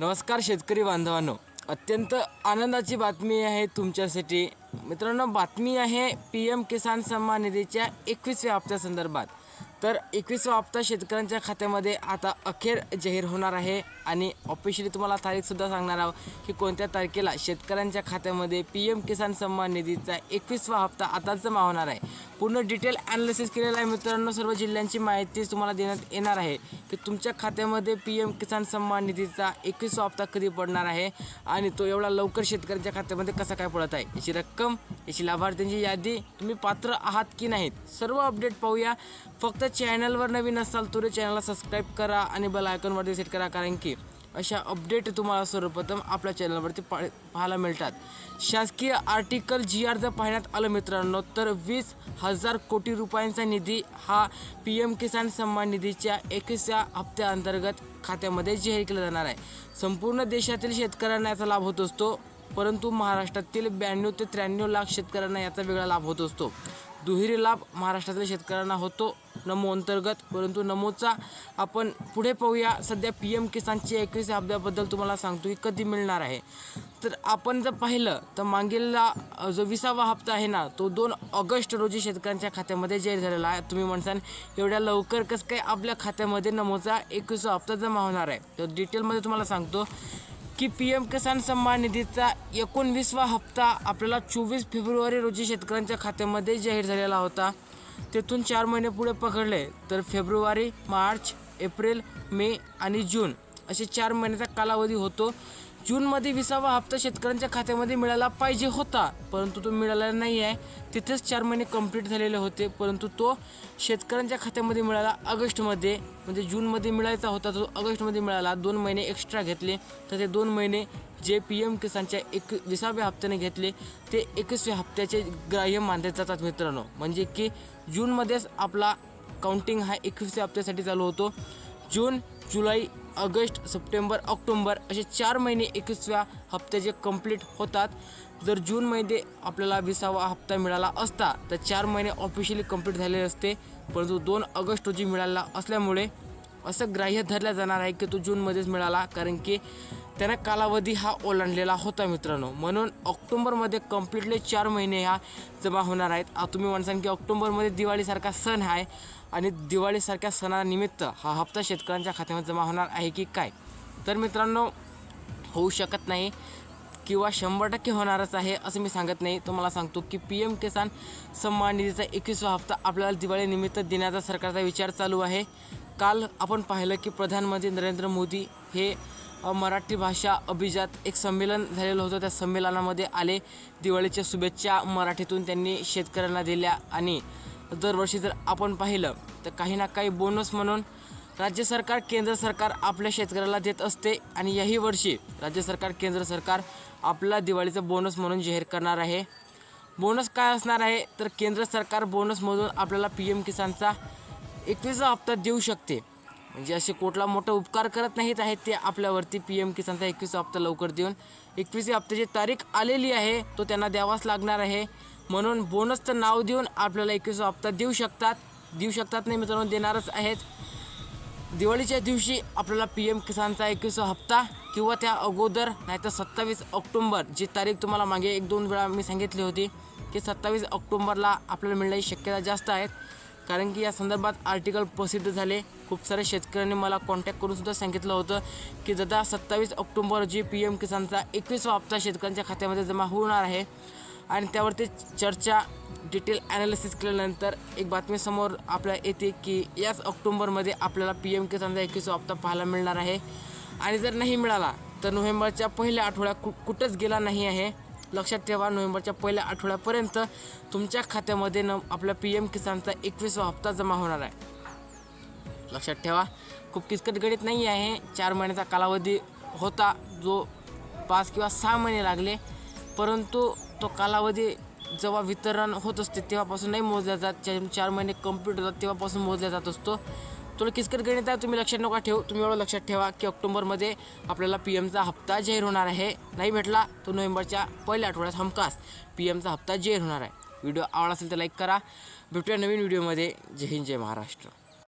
नमस्कार शेतकरी बांधवांनो. अत्यंत आनंदाची बातमी आहे तुमच्यासाठी. मित्रांनो बातमी आहे पी एम किसान सन्मान निधीच्या एकवीसव्या हप्त्यासंदर्भात तर एकवीसवा हप्ता शेतकऱ्यांच्या खात्यामध्ये आता अखेर जाहीर होणार आहे आणि ऑफिशियली तुम्हाला तारीखसुद्धा सांगणार आहोत की कोणत्या तारखेला शेतकऱ्यांच्या खात्यामध्ये पी एम किसान सन्मान निधीचा एकवीसवा हप्ता आता जमा होणार आहे. पूर्ण डिटेल ॲनालिसिस केलेलं आहे मित्रांनो. सर्व जिल्ह्यांची माहिती तुम्हाला देण्यात येणार आहे. की तुमच्या खात्यामध्ये पी एम किसान सन्मान निधीचा एकवीस हप्ता कधी पडणार आहे? आणि तो एवढा लवकर शेतकऱ्यांच्या खात्यामध्ये कसा काय पडत आहे? याची रक्कम याची लाभार्थ्यांची यादी तुम्ही पात्र आहात की नाहीत? सर्व अपडेट पाहूया. फक्त चॅनलवर नवीन असाल तर चॅनलला सबस्क्राईब करा आणि बेल आयकॉनवरती सेट करा. कारण की अशा अपडेट तुम्हाला सर्वप्रथम आपल्या चॅनलवरती पा पाहायला मिळतात. शासकीय आर्टिकल जी आर जर पाहण्यात आलं मित्रांनो तर वीस हजार कोटी रुपयांचा निधी हा पी एम किसान सन्मान निधीच्या एकवीसव्या हप्त्याअंतर्गत खात्यामध्ये जाहीर केला जाणार आहे. संपूर्ण देशातील शेतकऱ्यांना याचा लाभ होत असतो परंतु महाराष्ट्रातील ब्याण्णव ते त्र्याण्णव लाख शेतकऱ्यांना याचा वेगळा लाभ होत असतो. दुहेरी लाभ महाराष्ट्रातील शेतकऱ्यांना होतो नमो अंतर्गत परंतु नमोचा आपण पुढे पाहूया. सध्या पी एम किसानच्या एकवीस हप्त्याबद्दल तुम्हाला सांगतो की कधी मिळणार आहे? तर आपण जर पाहिलं तर मागीलला जो विसावा हप्ता आहे ना तो दोन ऑगस्ट रोजी शेतकऱ्यांच्या खात्यामध्ये जाहीर झालेला आहे. तुम्ही म्हणसान एवढ्या लवकर कसं काय आपल्या खात्यामध्ये नमोचा एकवीसवा हप्ता जमा होणार आहे? तर डिटेलमध्ये तुम्हाला सांगतो की पी एम किसान सन्मान निधीचा एकोणवीसवा हप्ता आपल्याला चोवीस फेब्रुवारी रोजी शेतकऱ्यांच्या खात्यामध्ये जाहीर झालेला होता. तेथून चार महिने पुढे पकडले तर फेब्रुवारी मार्च एप्रिल मे आणि जून असे चार महिन्याचा कालावधी होतो. जूनमध्ये विसावा हप्ता शेतकऱ्यांच्या खात्यामध्ये मिळाला पाहिजे होता परंतु तो मिळाला नाही आहे. तिथेच चार महिने कंप्लीट झालेले होते परंतु तो शेतकऱ्यांच्या खात्यामध्ये मिळाला ऑगस्टमध्ये. म्हणजे जूनमध्ये मिळायचा होता तो ऑगस्टमध्ये मिळाला. दोन महिने एक्स्ट्रा घेतले तर ते दोन महिने जे पी एम किसानच्या एक विसाव्या हप्त्याने घेतले ते एकवीसव्या हप्त्याचे ग्राह्य मानले जातात मित्रांनो. म्हणजे की जूनमध्येच आपला काउंटिंग हा एकवीसव्या हप्त्यासाठी चालू होतो. जून जुलै ऑगस्ट सप्टेंबर ऑक्टोंबर असे चार महिने एकवीसव्या हप्त्याचे कंप्लीट होतात. जर जूनमध्ये आपल्याला विसावा हप्ता मिळाला असता तर चार महिने ऑफिशियली कंप्लीट झालेले असते. परंतु दोन ऑगस्ट रोजी मिळाला असल्यामुळे असं ग्राह्य धरलं जाणार आहे की तो जूनमध्येच मिळाला कारण की त्यानं कालावधी हा ओलांडलेला होता मित्रांनो. म्हणून ऑक्टोबरमध्ये कम्प्लिटली चार महिने ह्या जमा होणार आहेत. आता तुम्ही म्हणसान की ऑक्टोबरमध्ये दिवाळीसारखा सण आहे आणि दिवाळीसारख्या सणानिमित्त हा हप्ता शेतकऱ्यांच्या खात्यामध्ये जमा होणार आहे की काय? तर मित्रांनो होऊ शकत नाही किंवा शंभर टक्के होणारच आहे असं मी सांगत नाही. तुम्हाला सांगतो की पी एम किसान सन्मान निधीचा एकवीसवा हप्ता आपल्याला दिवाळीनिमित्त देण्याचा सरकारचा विचार चालू आहे. काल आपण पाहिलं की प्रधानमंत्री नरेंद्र मोदी हे मराठी भाषा अभिजात एक संमेलन झालेलं होतं. त्या संमेलनामध्ये आले. दिवाळीच्या शुभेच्छा मराठीतून त्यांनी शेतकऱ्यांना दिल्या आणि दरवर्षी जर आपण पाहिलं तर काही ना काही बोनस म्हणून राज्य सरकार केंद्र सरकार आपल्या शेतकऱ्याला देत असते आणि याही वर्षी राज्य सरकार केंद्र सरकार आपला दिवाळीचा बोनस म्हणून जाहीर करणार आहे. बोनस काय असणार आहे? तर केंद्र सरकार बोनसमधून आपल्याला पी एम किसानचा एकवीसवा हप्ता देऊ शकते. म्हणजे असे कुठला मोठा उपकार करत नाहीत आहेत ते आपल्यावरती पी एम किसानचा एकवीसवा हप्ता लवकर देऊन. एकवीस हप्त्याची तारीख आलेली आहे तो त्यांना द्यावाच लागणार आहे. म्हणून बोनसचं नाव देऊन आपल्याला एकवीसवा हप्ता देऊ शकतात. देऊ शकतात नाही मित्रांनो देणारच आहेत. दिवाळीच्या दिवशी आपल्याला पी एम किसानचा एकवीसवा हप्ता किंवा त्या अगोदर नाहीतर सत्तावीस ऑक्टोंबर जी तारीख तुम्हाला मागे एक दोन वेळा मी सांगितली होती की सत्तावीस ऑक्टोंबरला आपल्याला मिळण्याची शक्यता जास्त आहेत कारण की या संदर्भात आर्टिकल प्रसिद्ध झाले. खूप साऱ्या शेतकऱ्यांनी मला कॉन्टॅक्ट करूनसुद्धा सांगितलं होतं की दादा सत्तावीस ऑक्टोंबर जी पी एम किसानचा एकवीसवा हप्ता शेतकऱ्यांच्या खात्यामध्ये जमा होणार आहे आणि त्यावरती चर्चा डिटेल ॲनालिसिस केल्यानंतर एक बातमी समोर आपल्या येते की याच ऑक्टोंबरमध्ये आपल्याला पी एम किसानचा एकवीसवा हप्ता पाहायला मिळणार आहे. आणि जर नाही मिळाला तर नोव्हेंबरच्या पहिल्या आठवड्यात कु कुठंच गेला नाही आहे. लक्षात ठेवा नोव्हेंबरच्या पहिल्या आठवड्यापर्यंत तुमच्या खात्यामध्ये न आपल्या पी एम किसानचा एकवीसवा हप्ता जमा होणार आहे. लक्षात ठेवा खूप किचकट गणित नाही आहे. चार महिन्याचा कालावधी होता जो पाच किंवा सहा महिने लागले परंतु तो कालावधी जेव्हा वितरण होत असते तेव्हापासून नाही मोजल्या जात चार महिने कंप्लीट होतात तेव्हापासून मोजल्या जात असतो. थोडं किचकट गणित आहे तुम्ही लक्षात नका ठेवू. तुम्ही एवढं लक्षात ठेवा की ऑक्टोबरमध्ये आपल्याला पी एमचा हप्ता जाहीर होणार आहे. नाही भेटला तर नोव्हेंबरच्या पहिल्या आठवड्यात हमखास पी एमचा हप्ता जाहीर होणार आहे. व्हिडिओ आवडला असेल तर लाईक करा. भेटूया नवीन व्हिडिओमध्ये. जय हिंद जय महाराष्ट्र.